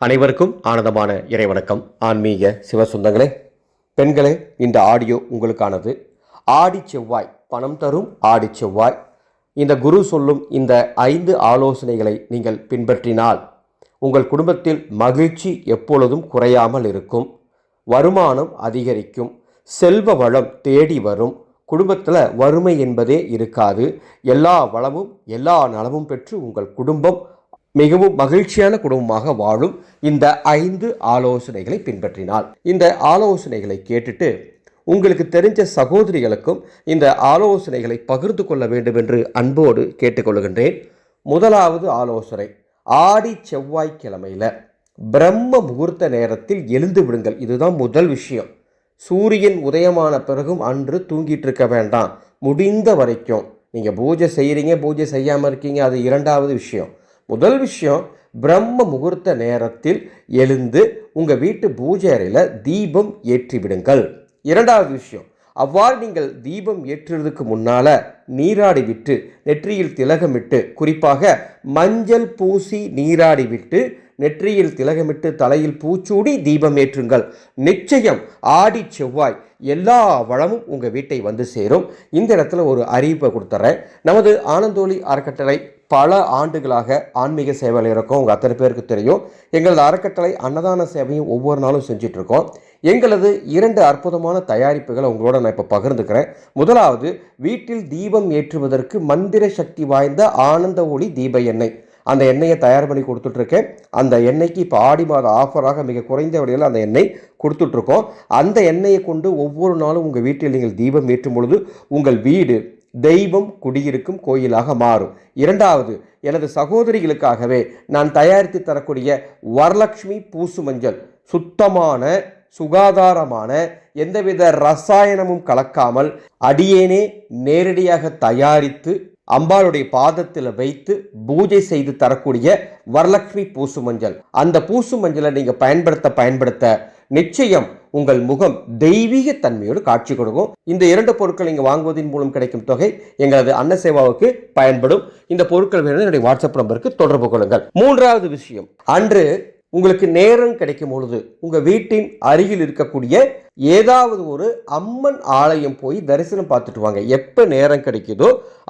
அனைவருக்கும் ஆனந்தமான இறைவணக்கம். ஆன்மீக சிவசுந்தங்களே பெண்களே இந்த ஆடியோ உங்களுக்கானது. ஆடி செவ்வாய் பணம் தரும் ஆடி செவ்வாய். இந்த குரு சொல்லும் இந்த ஐந்து ஆலோசனைகளை நீங்கள் பின்பற்றினால் உங்கள் குடும்பத்தில் மகிழ்ச்சி எப்பொழுதும் குறையாமல் இருக்கும். வருமானம் அதிகரிக்கும். செல்வ வளம் தேடி வரும். குடும்பத்தில் வறுமை என்பதே இருக்காது. எல்லா வளமும் எல்லா நலமும் பெற்று உங்கள் குடும்பம் மிகவும் மகிழ்ச்சியான குடும்பமாக வாழும் இந்த ஐந்து ஆலோசனைகளை பின்பற்றினால் இந்த ஆலோசனைகளை கேட்டுட்டு உங்களுக்கு தெரிஞ்ச சகோதரிகளுக்கும் இந்த ஆலோசனைகளை பகிர்ந்து கொள்ள வேண்டும் என்று அன்போடு கேட்டுக்கொள்கின்றேன். முதலாவது ஆலோசனை ஆடி செவ்வாய்க்கிழமையில் பிரம்ம முகூர்த்த நேரத்தில் எழுந்து விடுங்கள். இதுதான் முதல் விஷயம். சூரியன் உதயமான பிறகும் அன்று தூங்கிட்டு இருக்க வேண்டாம். முடிந்த வரைக்கும் நீங்கள் பூஜை செய்கிறீங்க பூஜை செய்யாமல் இருக்கீங்க அது இரண்டாவது விஷயம். முதல் விஷயம் பிரம்ம முகூர்த்த நேரத்தில் எழுந்து உங்கள் வீட்டு பூஜை அறையில் தீபம் ஏற்றிவிடுங்கள். இரண்டாவது விஷயம் அவ்வாறு நீங்கள் தீபம் ஏற்றுறதுக்கு முன்னால் நீராடி விட்டு நெற்றியில் திலகமிட்டு குறிப்பாக மஞ்சள் பூசி நீராடி விட்டு நெற்றியில் திலகமிட்டு தலையில் பூச்சூடி தீபம் ஏற்றுங்கள். நிச்சயம் ஆடி செவ்வாய் எல்லா வளமும் உங்கள் வீட்டை வந்து சேரும். இந்த இடத்துல ஒரு அறிவிப்பை கொடுத்துட்றேன் நமது ஆனந்தோலி அறக்கட்டளை பல ஆண்டுகளாக ஆன்மீக சேவையில் இருக்கோம். உங்கள் அத்தனை பேருக்கு தெரியும். எங்களது அறக்கட்டளை அன்னதான சேவையும் ஒவ்வொரு நாளும் செஞ்சிட்ருக்கோம். எங்களது இரண்டு அற்புதமான தயாரிப்புகளை உங்களோட நான் இப்போ பகிர்ந்துக்கிறேன். முதலாவது வீட்டில் தீபம் ஏற்றுவதற்கு மந்திர சக்தி வாய்ந்த ஆனந்த ஒளி தீப எண்ணெய். அந்த எண்ணெயை தயார் பண்ணி கொடுத்துட்ருக்கேன். அந்த எண்ணெய்க்கு இப்போ ஆடி மாத ஆஃபராக மிக குறைந்த விலையில் அந்த எண்ணெய் கொடுத்துட்ருக்கோம். அந்த எண்ணெயை கொண்டு ஒவ்வொரு நாளும் உங்கள் வீட்டில் நீங்கள் தீபம் ஏற்றும் பொழுது உங்கள் வீடு தெய்வம் குடியிருக்கும் கோயிலாக மாறும். இரண்டாவது எனது சகோதரிகளுக்காகவே நான் தயாரித்து தரக்கூடிய வரலட்சுமி பூசு மஞ்சள் சுத்தமான சுகாதாரமான எந்தவித ரசாயனமும் கலக்காமல் அடியேனே நேரடியாக தயாரித்து அம்பாளுடைய பாதத்தில் வைத்து பூஜை செய்து தரக்கூடிய வரலட்சுமி பூசு மஞ்சள். அந்த பூசு மஞ்சளை நீங்கள் பயன்படுத்த பயன்படுத்த நிச்சயம் உங்கள் முகம் தெய்வீக தன்மையோடு காட்சி கொடுக்கும். இந்த இரண்டு பொருட்கள் நீங்கள் வாங்குவதன் மூலம் கிடைக்கும் தொகை எங்களது அன்ன சேவாவுக்கு பயன்படும். இந்த பொருட்கள் வேணும் என்னுடைய வாட்ஸ்அப் நம்பருக்கு தொடர்பு கொள்ளுங்கள். மூன்றாவது விஷயம் அன்று உங்களுக்கு நேரம் கிடைக்கும் பொழுது உங்கள் வீட்டின் அருகில் இருக்கக்கூடிய ஏதாவது ஒரு அம்மன் ஆலயம் போய் தரிசனம் பார்த்துட்டு வாங்க. எப்போ நேரம் கிடைக்குதோ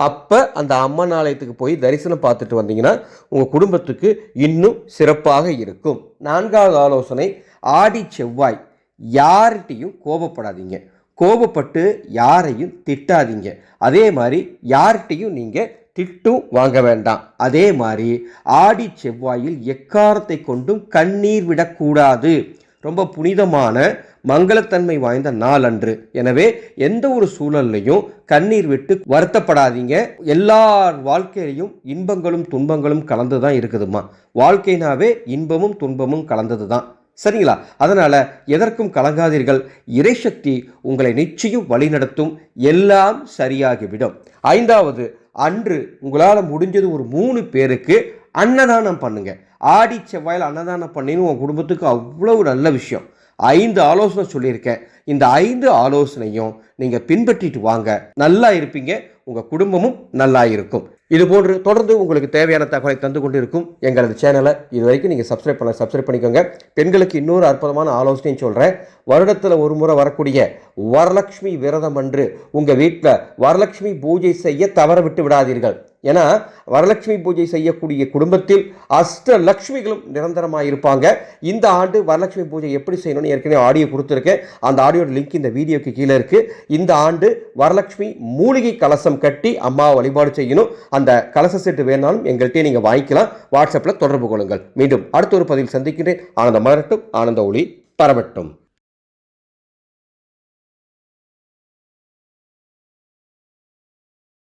அப்போ அந்த அம்மன் ஆலயத்துக்கு போய் தரிசனம் பார்த்துட்டு வந்தீங்கன்னா உங்கள் குடும்பத்துக்கு இன்னும் சிறப்பாக இருக்கும். நான்காவது ஆலோசனை ஆடி செவ்வாய். யார்கிட்டையும் கோபப்படாதீங்க. கோபப்பட்டு யாரையும் திட்டாதீங்க. அதே மாதிரி யார்கிட்டையும் நீங்கள் திட்டும் வாங்க வேண்டாம். அதே மாதிரி ஆடி செவ்வாயில் எக்காரத்தை கொண்டும் கண்ணீர் விடக்கூடாது. ரொம்ப புனிதமான மங்களத்தன்மை வாய்ந்த நாள் அன்று. எனவே எந்த ஒரு சூழல்லையும் கண்ணீர் விட்டு வருத்தப்படாதீங்க. எல்லார் வாழ்க்கையிலையும் இன்பங்களும் துன்பங்களும் கலந்து தான் இருக்குதுமா வாழ்க்கைனாவே இன்பமும் துன்பமும் கலந்தது தான் சரிங்களா? அதனால் எதற்கும் கலங்காதீர்கள். இறைசக்தி உங்களை நிச்சயம் வழிநடத்தும். எல்லாம் சரியாகிவிடும். ஐந்தாவது அன்று உங்களால் முடிஞ்சது ஒரு மூணு பேருக்கு அன்னதானம் பண்ணுங்க. ஆடி செவ்வாயில் அன்னதானம் பண்ணின்னு உங்கள் குடும்பத்துக்கு அவ்வளோ நல்ல விஷயம். ஐந்து ஆலோசனை சொல்லியிருக்கேன். இந்த ஐந்து ஆலோசனையும் நீங்கள் பின்பற்றிட்டு வாங்க. நல்லா இருப்பீங்க. உங்கள் குடும்பமும் நல்லா இருக்கும். இது போன்று தொடர்ந்து உங்களுக்கு தேவையான தகவலை தந்து கொண்டு இருக்கும் எங்களது சேனலை இது வரைக்கும் நீங்கள் சப்ஸ்கிரைப் பண்ண சப்ஸ்கிரைப் பண்ணிக்கோங்க. பெண்களுக்கு இன்னொரு அற்புதமான ஆலோசனையும் சொல்கிறேன் வருடத்தில் ஒரு முறை வரக்கூடிய வரலட்சுமி விரதம் அன்று உங்கள் வீட்டில் வரலட்சுமி பூஜை செய்ய தவற விட்டு விடாதீர்கள். ஏன்னா வரலட்சுமி பூஜை செய்யக்கூடிய குடும்பத்தில் அஷ்ட லக்ஷ்மிகளும் நிரந்தரமாக இருப்பாங்க இந்த ஆண்டு வரலட்சுமி பூஜை எப்படி செய்யணும்னு ஏற்கனவே ஆடியோ கொடுத்துருக்கேன். அந்த ஆடியோட லிங்க் இந்த வீடியோக்கு கீழே இருக்குது இந்த ஆண்டு வரலட்சுமி மூலிகை கலசம் கட்டி அம்மாவை வழிபாடு செய்யணும். அந்த கலச செட்டு வேணாலும் எங்கள்கிட்டயே நீங்கள் வாங்கிக்கலாம். வாட்ஸ்அப்பில் தொடர்பு கொள்ளுங்கள். மீண்டும் அடுத்த ஒரு பதிவில் சந்திக்கிறேன் ஆனந்த மலரட்டும் ஆனந்த ஒளி பரவட்டும்.